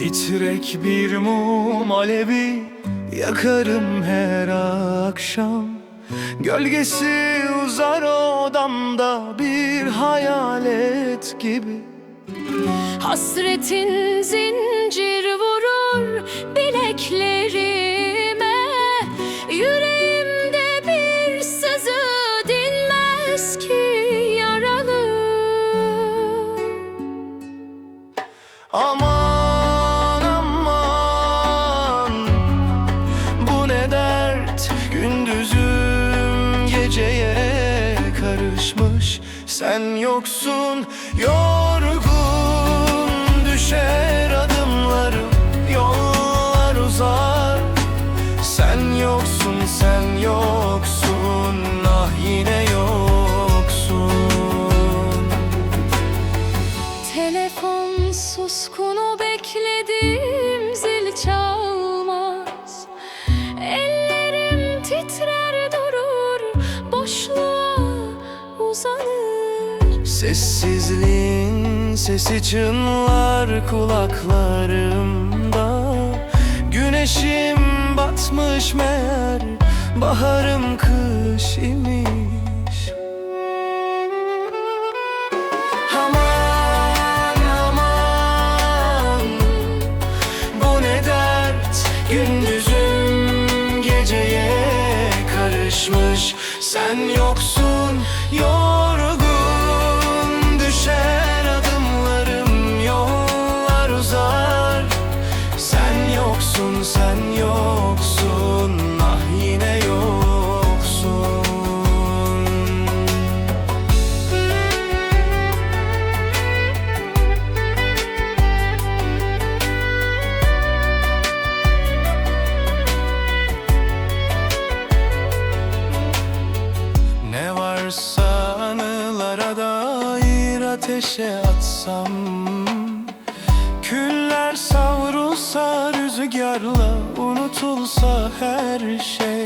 Titrek bir mum alevi Yakarım her akşam. Gölgesi uzar odamda Bir hayalet gibi. Hasretin zincir vurur karışmış Sen yoksun yorgun Düşer adımlarım Yollar uzar. Sen yoksun sen yoksun Sessizliğin sesi çınlar kulaklarımda. Güneşim batmış meğer Baharım kış imiş. Aman aman Bu ne dert? Gündüzüm geceye karışmış. Sen yoksun ateşe atsam Küller savrulsa rüzgarla unutulsa her şey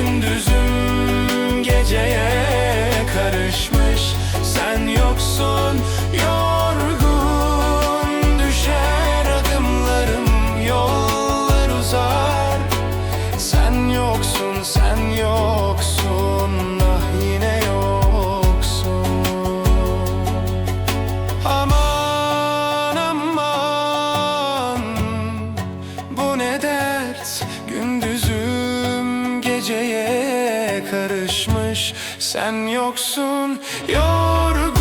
Gündüzüm geceye karışmış. Sen yoksun yorgun.